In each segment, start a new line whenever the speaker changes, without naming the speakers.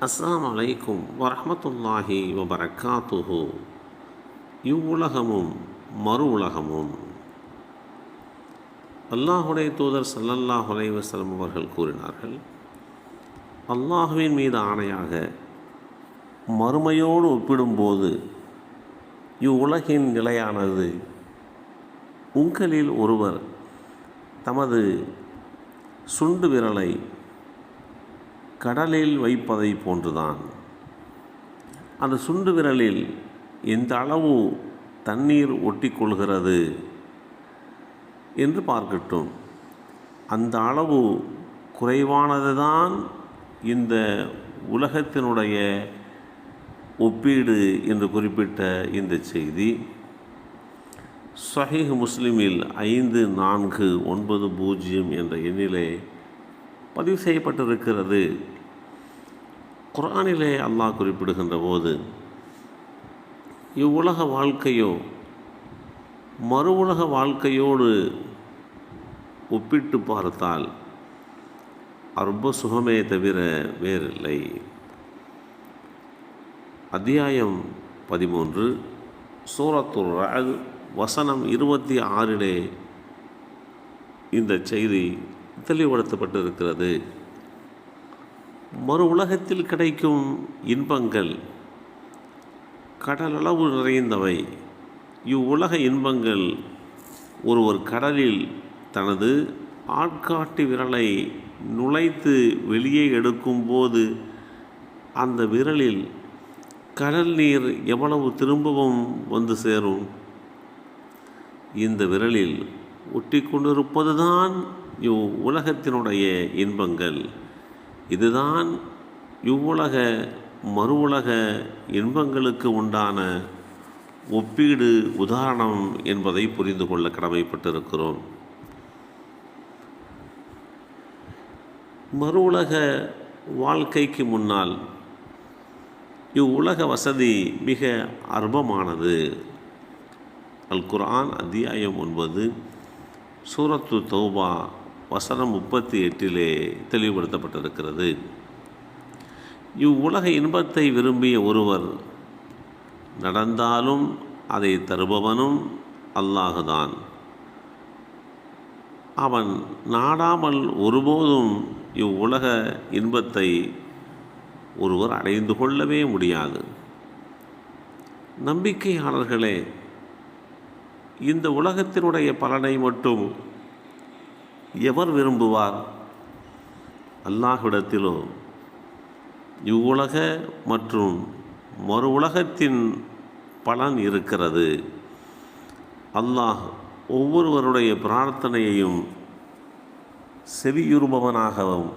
அஸ்லாம் அலைக்கும் வரமத்துல்லாஹி வபரக்காத்துஹு. இவ்வுலகமும் மறு உலகமும் அல்லாஹுடைய தூதர் சல்லல்லாஹ் அலைவசலம் அவர்கள் கூறினார்கள் அல்லாஹுவின் மீது ஆணையாக மறுமையோடு ஒப்பிடும்போது இவ்வுலகின் நிலையானது உங்களில் ஒருவர் தமது சுண்டு விரலை கடலில் வைப்பதை போன்றுதான். அந்த சுண்டு விரலில் எந்த அளவு தண்ணீர் ஒட்டிக்கொள்கிறது என்று பார்க்கட்டும். அந்த அளவு குறைவானது தான் இந்த உலகத்தினுடைய ஒப்பீடு என்று குறிப்பிட்ட இந்த செய்தி. சஹீஹ் முஸ்லிமில் ஐந்து நான்கு ஒன்பது பூஜ்ஜியம் என்ற எண்ணிலே பதிவு செய்யப்பட்டிருக்கிறது. குரானிலே அல்லாஹ் குறிப்பிடுகின்ற போது இவ்வுலக வாழ்க்கையோ மறு உலக வாழ்க்கையோடு ஒப்பிட்டு பார்த்தால் ரொம்ப சுகமே தவிர வேறில்லை. அத்தியாயம் பதிமூன்று சூரத்துர் ரஅத் வசனம் இருபத்தி ஆறிலே இந்த செய்தி தெளிவுபடுத்தப்பட்டிருக்கிறது. மறு உலகத்தில் கிடைக்கும் இன்பங்கள் கடலளவு நிறைந்தவை. இவ்வுலக இன்பங்கள் ஒருவர் கடலில் தனது ஆட்காட்டி விரலை நுழைத்து வெளியே எடுக்கும்போது அந்த விரலில் கடல் நீர் எவ்வளவு திரும்பவும் வந்து சேரும்? இந்த விரலில் ஒட்டி கொண்டிருப்பதுதான் இவ் உலகத்தினுடைய இன்பங்கள். இதுதான் இவ்வுலக மறு உலக இன்பங்களுக்கு உண்டான ஒப்பீடு உதாரணம் என்பதை புரிந்து கொள்ள கடமைப்பட்டிருக்கிறோம். மறு உலக வாழ்க்கைக்கு முன்னால் இவ்வுலக வசதி மிக அற்பமானது. அல் குர்ஆன் அத்தியாயம் ஒன்பது சூரத்து தௌபா வசனம் முப்பத்தி எட்டிலே தெளிவுபடுத்தப்பட்டிருக்கிறது. இவ்வுலக இன்பத்தை விரும்பிய ஒருவர் நடந்தாலும் அதை தருபவனும் அல்லாஹுதான். அவன் நாடாமல் ஒருபோதும் இவ்வுலக இன்பத்தை ஒருவர் அடைந்து கொள்ளவே முடியாது. நம்பிக்கையாளர்களே இந்த உலகத்தினுடைய பலனை மட்டும் எவர் விரும்புவார்? அல்லாஹ்விடத்திலோ. இவ்வுலக மற்றும் மறு உலகத்தின் பலன் இருக்கிறது. அல்லாஹ் ஒவ்வொருவருடைய பிரார்த்தனையையும் செவியுறுபவனாகவும்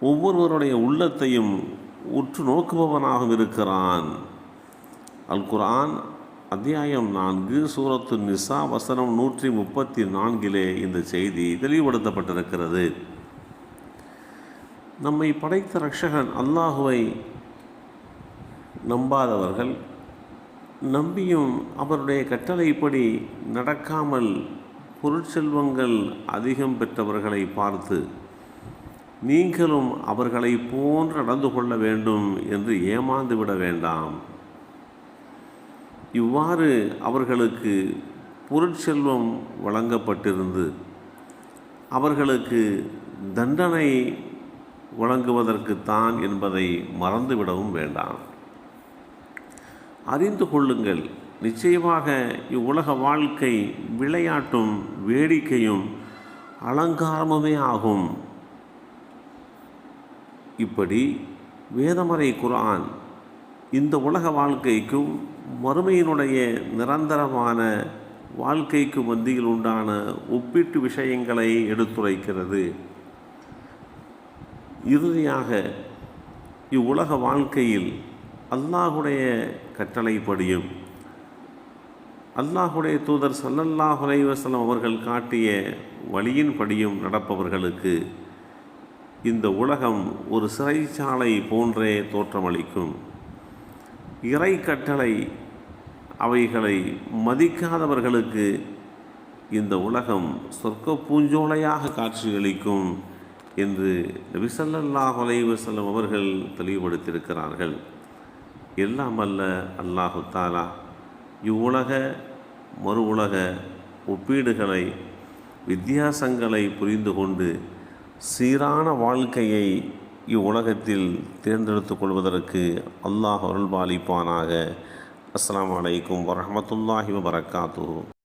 ஒவ்வொருவருடைய உள்ளத்தையும் உற்று நோக்குபவனாகவும் இருக்கிறான். அல் குரான் அத்தியாயம் நான்கு சூரத்து நிசா வசனம் நூற்றி முப்பத்தி நான்கிலே இந்த செய்தி தெளிவுபடுத்தப்பட்டிருக்கிறது. நம்மை படைத்த ரட்சகன் அல்லாஹுவை நம்பாதவர்கள் நம்பியும் அவருடைய கட்டளைப்படி நடக்காமல் பொருட்செல்வங்கள் அதிகம் பெற்றவர்களை பார்த்து நீங்களும் அவர்களை போன்று நடந்து கொள்ள வேண்டும் என்று ஏமாந்து விட வேண்டாம். இவ்வாறு அவர்களுக்கு பொருட்செல்வம் வழங்கப்பட்டிருந்து அவர்களுக்கு தண்டனை வழங்குவதற்குத்தான் என்பதை மறந்துவிடவும் வேண்டாம். அறிந்து கொள்ளுங்கள் நிச்சயமாக இவ்வுலக வாழ்க்கை விளையாட்டும் வேடிக்கையும் அலங்காரமுமே ஆகும். இப்படி வேதமறை குரான் இந்த உலக வாழ்க்கைக்கும் மறுமையினுடைய நிரந்தரமான வாழ்க்கைக்கு மத்தியில் உண்டான ஒப்பீட்டு விஷயங்களை எடுத்துரைக்கிறது. இறுதியாக இவ்வுலக வாழ்க்கையில் அல்லாஹுடைய கட்டளைப்படியும் அல்லாஹுடைய தூதர் சல்லல்லாஹ் அலைவசலம் அவர்கள் காட்டிய வழியின்படியும் நடப்பவர்களுக்கு இந்த உலகம் ஒரு சிறைச்சாலை போன்றே தோற்றமளிக்கும். இறை கட்டளை அவைகளை மதிக்காதவர்களுக்கு இந்த உலகம் சொர்க்க பூஞ்சோலையாக காட்சியளிக்கும் என்று நபிசல்லாஹ் அலைவசல்லம் அவர்கள் தெளிவுபடுத்தியிருக்கிறார்கள். எல்லாம் அல்ல அல்லாஹு தாலா இவ்வுலக மறு உலக ஒப்பீடுகளை வித்தியாசங்களை புரிந்து கொண்டு சீரான வாழ்க்கையை இவ்வுலகத்தில் தேர்ந்தெடுத்து கொள்வதற்கு அல்லாஹ் அருள்பாலிப்பானாக. அஸ்லாம் வலைக்கும் வரமத்துல்லாஹி வரகாத்து